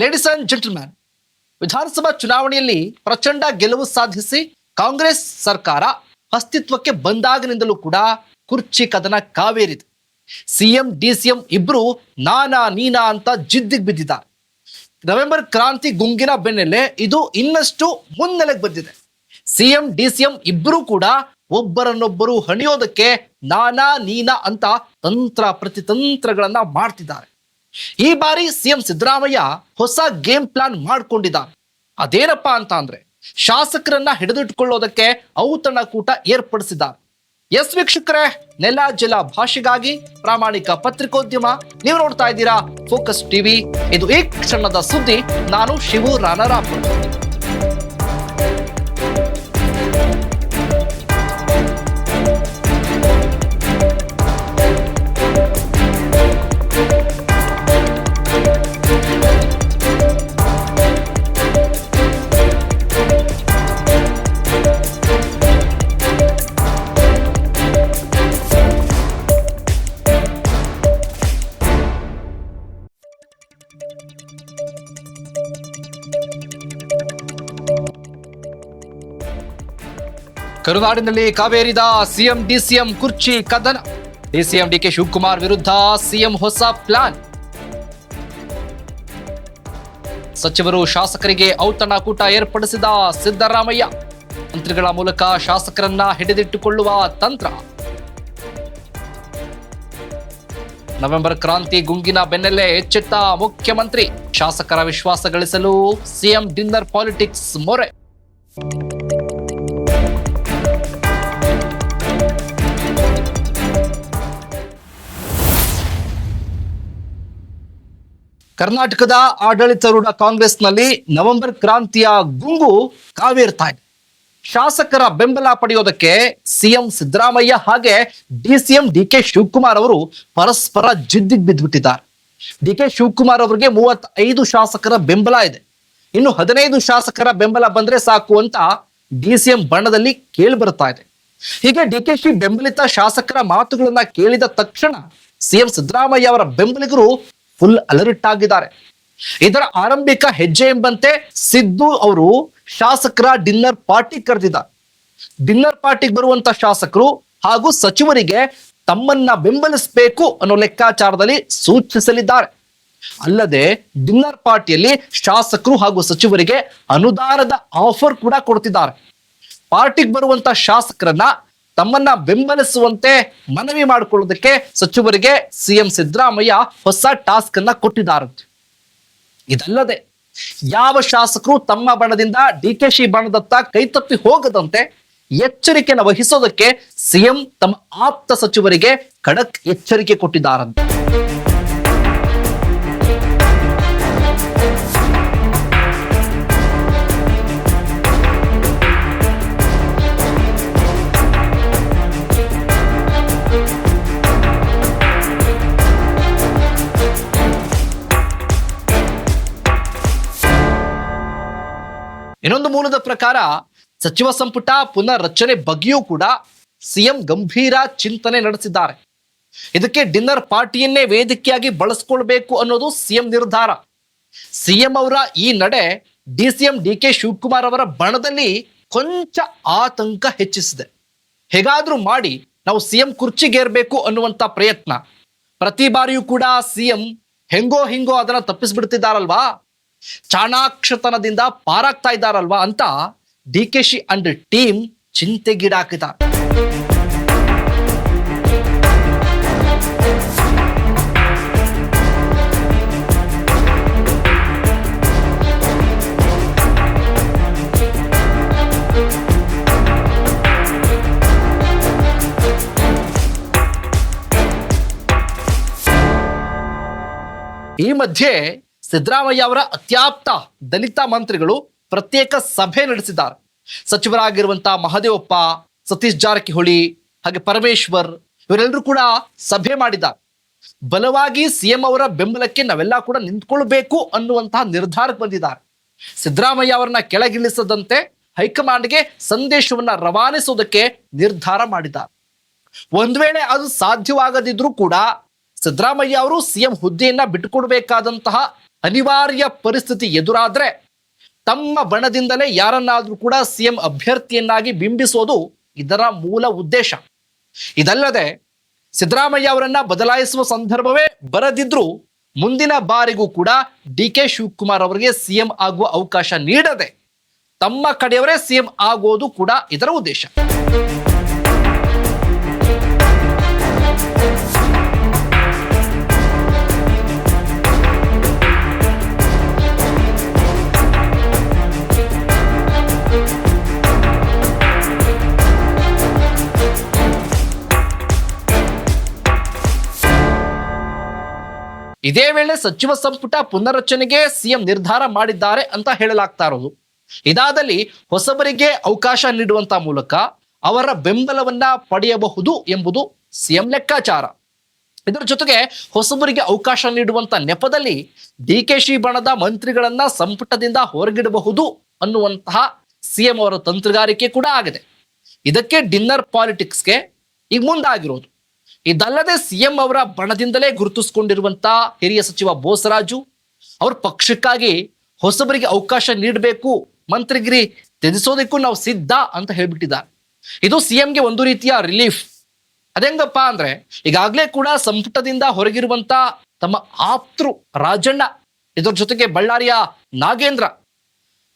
Ladies and gentleman ವಿಧಾನಸಭಾ ಚುನಾವಣೆಯಲ್ಲಿ ಪ್ರಚಂಡ ಗೆಲುವು ಸಾಧಿಸಿ ಕಾಂಗ್ರೆಸ್ ಸರ್ಕಾರ ಅಸ್ತಿತ್ವಕ್ಕೆ ಬಂದಾಗಿನಿಂದಲೂ ಕೂಡ ಕುರ್ಚಿ ಕದನ ಕಾವೇರಿದೆ. ಸಿಎಂ, ಡಿಸಿಎಂ ಇಬ್ರು ನಾನಾ ನೀನಾ ಅಂತ ಜಿದ್ದಿಗೆ ಬಿದ್ದಿದ್ದಾರೆ. ನವೆಂಬರ್ ಕ್ರಾಂತಿ ಗುಂಗಿನ ಬೆನ್ನಲ್ಲೇ ಇದು ಇನ್ನಷ್ಟು ಮುನ್ನೆಲೆಗೆ ಬಂದಿದೆ. ಸಿಎಂ, ಡಿಸಿಎಂ ಇಬ್ಬರೂ ಕೂಡ ಒಬ್ಬರನ್ನೊಬ್ಬರು ಹಣಿಯೋದಕ್ಕೆ ನಾನಾ ನೀನಾ ಅಂತ ತಂತ್ರ ಪ್ರತಿತಂತ್ರಗಳನ್ನ ಮಾಡ್ತಿದ್ದಾರೆ. ಈ ಬಾರಿ ಸಿಎಂ ಸಿದ್ದರಾಮಯ್ಯ ಹೊಸ ಗೇಮ್ ಪ್ಲಾನ್ ಮಾಡಿಕೊಂಡಿದ್ದಾರೆ ಅದೇನಪ್ಪ ಅಂತ ಅಂದ್ರೆ ಶಾಸಕರನ್ನ ಹಿಡಿದಿಟ್ಕೊಳ್ಳೋದಕ್ಕೆ ಔತಣಕೂಟ ಏರ್ಪಡಿಸಿದ್ದಾರೆ. ಎಸ್ ವೀಕ್ಷಕರೇ, ನೆಲ ಜಲ ಭಾಷೆಗಾಗಿ ಪ್ರಾಮಾಣಿಕ ಪತ್ರಿಕೋದ್ಯಮ ನೀವು ನೋಡ್ತಾ ಇದ್ದೀರಾ ಫೋಕಸ್ ಟಿವಿ. ಇದು ಈ ಕ್ಷಣದ ಸುದ್ದಿ, ನಾನು ಶಿವು ರಾನರಾಪ್ ಕರುನಾಡಿನಲ್ಲಿ ಕಾವೇರಿದ ಸಿಎಂ, ಡಿಸಿಎಂ ಕುರ್ಚಿ ಕದನ. ಡಿಸಿಎಂ ಡಿಕೆ ಶಿವಕುಮಾರ್ ವಿರುದ್ಧ ಸಿಎಂ ಹೊಸ ಪ್ಲಾನ್. ಸಚಿವರು ಶಾಸಕರಿಗೆ ಔತಣಕೂಟ ಏರ್ಪಡಿಸಿದ ಸಿದ್ದರಾಮಯ್ಯ. ಮಂತ್ರಿಗಳ ಮೂಲಕ ಶಾಸಕರನ್ನ ಹಿಡಿದಿಟ್ಟುಕೊಳ್ಳುವ ತಂತ್ರ. ನವೆಂಬರ್ ಕ್ರಾಂತಿ ಗುಂಗಿನ ಬೆನ್ನಲ್ಲೇ ಎಚ್ಚೆತ್ತ ಮುಖ್ಯಮಂತ್ರಿ. ಶಾಸಕರ ವಿಶ್ವಾಸ ಗಳಿಸಲು ಸಿಎಂ ಡಿನ್ನರ್ ಪಾಲಿಟಿಕ್ಸ್ ಮೊರೆ. ಕರ್ನಾಟಕದ ಆಡಳಿತಾರೂಢ ಕಾಂಗ್ರೆಸ್ನಲ್ಲಿ ನವೆಂಬರ್ ಕ್ರಾಂತಿಯ ಗುಂಗು ಕಾವೇರ್ತಾ ಇದೆ ಶಾಸಕರ ಬೆಂಬಲ ಪಡೆಯೋದಕ್ಕೆ ಸಿಎಂ ಸಿದ್ದರಾಮಯ್ಯ ಹಾಗೆ ಡಿಸಿಎಂ ಡಿ ಕೆ ಶಿವಕುಮಾರ್ ಅವರು ಪರಸ್ಪರ ಜಿದ್ದಿಗೆ ಬಿದ್ದುಬಿಟ್ಟಿದ್ದಾರೆ. ಡಿ ಕೆ ಶಿವಕುಮಾರ್ ಅವರಿಗೆ ಮೂವತ್ತೈದು ಶಾಸಕರ ಬೆಂಬಲ ಇದೆ. ಇನ್ನು ಹದಿನೈದು ಶಾಸಕರ ಬೆಂಬಲ ಬಂದ್ರೆ ಸಾಕು ಅಂತ ಡಿಸಿಎಂ ಬಣ್ಣದಲ್ಲಿ ಕೇಳಿ ಇದೆ. ಹೀಗೆ ಡಿ ಕೆ ಶಿ ಬೆಂಬಲಿತ ಶಾಸಕರ ಮಾತುಗಳನ್ನ ಕೇಳಿದ ತಕ್ಷಣ ಸಿಎಂ ಸಿದ್ದರಾಮಯ್ಯ ಅವರ ಬೆಂಬಲಿಗರು ಫುಲ್ ಅಲರ್ಟ್ ಆಗಿದ್ದಾರೆ. ಇದರ ಆರಂಭಿಕ ಹೆಜ್ಜೆ ಎಂಬಂತೆ ಸಿದ್ದು ಅವರು ಶಾಸಕರ ಡಿನ್ನರ್ ಪಾರ್ಟಿ ಕರೆದಿದ್ದಾರೆ. ಡಿನ್ನರ್ ಪಾರ್ಟಿಗೆ ಬರುವಂತ ಶಾಸಕರು ಹಾಗೂ ಸಚಿವರಿಗೆ ತಮ್ಮನ್ನ ಬೆಂಬಲಿಸಬೇಕು ಅನ್ನೋ ಲೆಕ್ಕಾಚಾರದಲ್ಲಿ ಸೂಚಿಸಲಿದ್ದಾರೆ. ಅಲ್ಲದೆ ಡಿನ್ನರ್ ಪಾರ್ಟಿಯಲ್ಲಿ ಶಾಸಕರು ಹಾಗೂ ಸಚಿವರಿಗೆ ಅನುದಾನದ ಆಫರ್ ಕೂಡ ಕೊಡ್ತಿದ್ದಾರೆ. ಪಾರ್ಟಿಗೆ ಬರುವಂತ ಶಾಸಕರನ್ನ ತಮ್ಮನ್ನ ಬೆಂಬಲಿಸುವಂತೆ ಮನವಿ ಮಾಡಿಕೊಳ್ಳೋದಕ್ಕೆ ಸಚಿವರಿಗೆ ಸಿಎಂ ಸಿದ್ದರಾಮಯ್ಯ ಹೊಸ ಟಾಸ್ಕ್ ಅನ್ನ ಕೊಟ್ಟಿದ್ದಾರಂತೆ. ಇದಲ್ಲದೆ ಯಾವ ಶಾಸಕರು ತಮ್ಮ ಬಣದಿಂದ ಡಿ ಕೆ ಶಿ ಬಣದತ್ತ ಕೈತಪ್ಪಿ ಹೋಗದಂತೆ ಎಚ್ಚರಿಕೆಯನ್ನು ವಹಿಸೋದಕ್ಕೆ ಸಿಎಂ ತಮ್ಮ ಆಪ್ತ ಸಚಿವರಿಗೆ ಖಡಕ್ ಎಚ್ಚರಿಕೆ ಕೊಟ್ಟಿದ್ದಾರಂತೆ. ಇನ್ನೊಂದು ಮೂಲದ ಪ್ರಕಾರ ಸಚಿವ ಸಂಪುಟ ಪುನರ್ರಚನೆ ಬಗ್ಗೆಯೂ ಕೂಡ ಸಿಎಂ ಗಂಭೀರ ಚಿಂತನೆ ನಡೆಸಿದ್ದಾರೆ. ಇದಕ್ಕೆ ಡಿನ್ನರ್ ಪಾರ್ಟಿಯನ್ನೇ ವೇದಿಕೆಯಾಗಿ ಬಳಸ್ಕೊಳ್ಬೇಕು ಅನ್ನೋದು ಸಿಎಂ ನಿರ್ಧಾರ. ಸಿಎಂ ಅವರ ಈ ನಡೆ ಡಿಸಿಎಂ ಡಿ ಕೆ ಶಿವಕುಮಾರ್ ಅವರ ಬಣದಲ್ಲಿ ಕೊಂಚ ಆತಂಕ ಹೆಚ್ಚಿಸಿದೆ. ಹೇಗಾದ್ರೂ ಮಾಡಿ ನಾವು ಸಿಎಂ ಕುರ್ಚಿಗೇರ್ಬೇಕು ಅನ್ನುವಂತ ಪ್ರಯತ್ನ. ಪ್ರತಿ ಬಾರಿಯೂ ಕೂಡ ಸಿಎಂ ಹೆಂಗೋ ಹಿಂಗೋ ಅದನ್ನ ತಪ್ಪಿಸ್ಬಿಡ್ತಿದ್ದಾರಲ್ವಾ? ಚಾಣಾಕ್ಷತನದಿಂದ ಪಾರಾಗ್ತಾ ಇದ್ದಾರಲ್ವಾ ಅಂತ D K Shi and team ಚಿಂತೆಗೀಡಾಕಿದ್ದಾರೆ ಈ ಮಧ್ಯೆ ಸಿದ್ದರಾಮಯ್ಯ ಅವರ ಅತ್ಯಾಪ್ತ ದಲಿತ ಮಂತ್ರಿಗಳು ಪ್ರತ್ಯೇಕ ಸಭೆ ನಡೆಸಿದ್ದಾರೆ. ಸಚಿವರಾಗಿರುವಂತಹ ಮಹದೇವಪ್ಪ, ಸತೀಶ್ ಜಾರಕಿಹೊಳಿ ಹಾಗೆ ಪರಮೇಶ್ವರ್ ಇವರೆಲ್ಲರೂ ಕೂಡ ಸಭೆ ಮಾಡಿದ್ದಾರೆ. ಬಲವಾಗಿ ಸಿಎಂ ಅವರ ಬೆಂಬಲಕ್ಕೆ ನಾವೆಲ್ಲ ಕೂಡ ನಿಂತ್ಕೊಳ್ಬೇಕು ಅನ್ನುವಂತಹ ನಿರ್ಧಾರಕ್ಕೆ ಬಂದಿದ್ದಾರೆ. ಸಿದ್ದರಾಮಯ್ಯ ಅವರನ್ನ ಕೆಳಗಿಳಿಸದಂತೆ ಹೈಕಮಾಂಡ್ಗೆ ಸಂದೇಶವನ್ನ ರವಾನಿಸುವುದಕ್ಕೆ ನಿರ್ಧಾರ ಮಾಡಿದ್ದಾರೆ. ಒಂದು ವೇಳೆ ಅದು ಸಾಧ್ಯವಾಗದಿದ್ರೂ ಕೂಡ ಸಿದ್ದರಾಮಯ್ಯ ಅವರು ಸಿಎಂ ಹುದ್ದೆಯನ್ನ ಬಿಟ್ಟುಕೊಡ್ಬೇಕಾದಂತಹ ಅನಿವಾರ್ಯ ಪರಿಸ್ಥಿತಿ ಎದುರಾದ್ರೆ ತಮ್ಮ ಬಣದಿಂದಲೇ ಯಾರನ್ನಾದರೂ ಕೂಡ ಸಿಎಂ ಅಭ್ಯರ್ಥಿಯನ್ನಾಗಿ ಬಿಂಬಿಸೋದು ಇದರ ಮೂಲ ಉದ್ದೇಶ. ಇದಲ್ಲದೆ ಸಿದ್ದರಾಮಯ್ಯ ಅವರನ್ನ ಬದಲಾಯಿಸುವ ಸಂದರ್ಭವೇ ಬರದಿದ್ರು ಮುಂದಿನ ಬಾರಿಗೂ ಕೂಡ ಡಿ ಕೆ ಶಿವಕುಮಾರ್ ಅವರಿಗೆ ಸಿಎಂ ಆಗುವ ಅವಕಾಶ ನೀಡದೆ ತಮ್ಮ ಕಡೆಯವರೇ ಸಿಎಂ ಆಗೋದು ಕೂಡ ಇದರ ಉದ್ದೇಶ. ಇದೇ ವೇಳೆ ಸಚಿವ ಸಂಪುಟ ಪುನರ್ರಚನೆಗೆ ಸಿಎಂ ನಿರ್ಧಾರ ಮಾಡಿದ್ದಾರೆ ಅಂತ ಹೇಳಲಾಗ್ತಾ ಇರೋದು. ಇದಾದಲ್ಲಿ ಹೊಸಬರಿಗೆ ಅವಕಾಶ ನೀಡುವಂತ ಮೂಲಕ ಅವರ ಬೆಂಬಲವನ್ನ ಪಡೆಯಬಹುದು ಎಂಬುದು ಸಿಎಂ ಲೆಕ್ಕಾಚಾರ. ಇದರ ಜೊತೆಗೆ ಹೊಸಬರಿಗೆ ಅವಕಾಶ ನೀಡುವಂತ ನೆಪದಲ್ಲಿ ಡಿ ಕೆ ಶಿ ಬಣದ ಮಂತ್ರಿಗಳನ್ನ ಸಂಪುಟದಿಂದ ಹೊರಗಿಡಬಹುದು ಅನ್ನುವಂತಹ ಸಿಎಂ ಅವರ ತಂತ್ರಗಾರಿಕೆ ಕೂಡ ಆಗಿದೆ. ಇದಕ್ಕೆ ಡಿನ್ನರ್ ಪಾಲಿಟಿಕ್ಸ್ಗೆ ಈಗ ಮುಂದಾಗಿರೋದು. ಇದಲ್ಲದೆ ಸಿಎಂ ಅವರ ಬಣದಿಂದಲೇ ಗುರುತಿಸಿಕೊಂಡಿರುವಂತ ಹಿರಿಯ ಸಚಿವ ಬೋಸರಾಜು ಅವ್ರ ಪಕ್ಷಕ್ಕಾಗಿ ಹೊಸಬರಿಗೆ ಅವಕಾಶ ನೀಡಬೇಕು, ಮಂತ್ರಿಗಿರಿ ತ್ಯಜಿಸೋದಕ್ಕೂ ನಾವು ಸಿದ್ಧ ಅಂತ ಹೇಳ್ಬಿಟ್ಟಿದ್ದಾರೆ. ಇದು ಸಿಎಂಗೆ ಒಂದು ರೀತಿಯ ರಿಲೀಫ್ ಅದೆಂಗಪ್ಪ ಅಂದ್ರೆ ಈಗಾಗಲೇ ಕೂಡ ಸಂಪುಟದಿಂದ ಹೊರಗಿರುವಂತ ತಮ್ಮ ಆಪ್ತರು ರಾಜಣ್ಣ, ಇದರ ಜೊತೆಗೆ ಬಳ್ಳಾರಿಯ ನಾಗೇಂದ್ರ,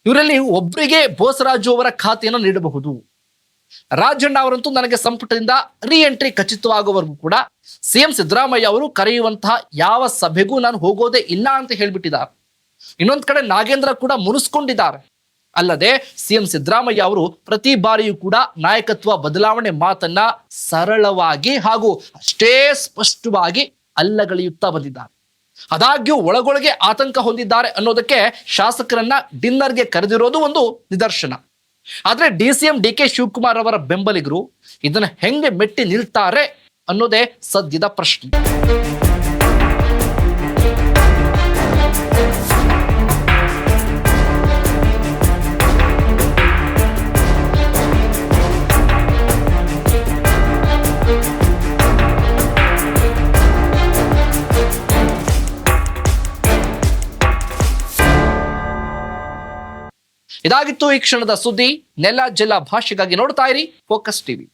ಇವರಲ್ಲಿ ಒಬ್ಬರಿಗೆ ಬೋಸರಾಜು ಅವರ ಖಾತೆಯನ್ನು ನೀಡಬಹುದು. ರಾಜಣ್ಣ ಅವರಂತೂ ನನಗೆ ಸಂಪುಟದಿಂದ ರೀ ಎಂಟ್ರಿ ಖಚಿತವಾಗುವವರೆಗೂ ಕೂಡ ಸಿಎಂ ಸಿದ್ದರಾಮಯ್ಯ ಅವರು ಕರೆಯುವಂತಹ ಯಾವ ಸಭೆಗೂ ನಾನು ಹೋಗೋದೇ ಇಲ್ಲ ಅಂತ ಹೇಳ್ಬಿಟ್ಟಿದ್ದಾರೆ. ಇನ್ನೊಂದ್ ಕಡೆ ನಾಗೇಂದ್ರ ಕೂಡ ಮುನಿಸ್ಕೊಂಡಿದ್ದಾರೆ. ಅಲ್ಲದೆ ಸಿಎಂ ಸಿದ್ದರಾಮಯ್ಯ ಅವರು ಪ್ರತಿ ಬಾರಿಯೂ ಕೂಡ ನಾಯಕತ್ವ ಬದಲಾವಣೆ ಮಾತನ್ನ ಸರಳವಾಗಿ ಹಾಗೂ ಅಷ್ಟೇ ಸ್ಪಷ್ಟವಾಗಿ ಅಲ್ಲಗಳೆಯುತ್ತಾ ಬಂದಿದ್ದಾರೆ. ಆದಾಗ್ಯೂ ಒಳಗೊಳಗೆ ಆತಂಕ ಹೊಂದಿದ್ದಾರೆ ಅನ್ನೋದಕ್ಕೆ ಶಾಸಕರನ್ನ ಡಿನ್ನರ್ಗೆ ಕರೆದಿರೋದು ಒಂದು ನಿದರ್ಶನ. ಆದ್ರೆ D C M D K Shivakumar ಅವರ ಬೆಂಬಲಿಗರು ಇದನ್ನ ಹೆಂಗೆ ಮೆಟ್ಟಿ ನಿಲ್ತಾರೆ ಅನ್ನೋದೇ ಸದ್ಯದ ಪ್ರಶ್ನೆ. ಇದಾಗಿತ್ತು ಈ ಕ್ಷಣದ ಸುದ್ದಿ. ನೆಲ ಜಲ ಭಾಷೆಗಾಗಿ ನೋಡ್ತಾ ಇರಿ. Focus TV.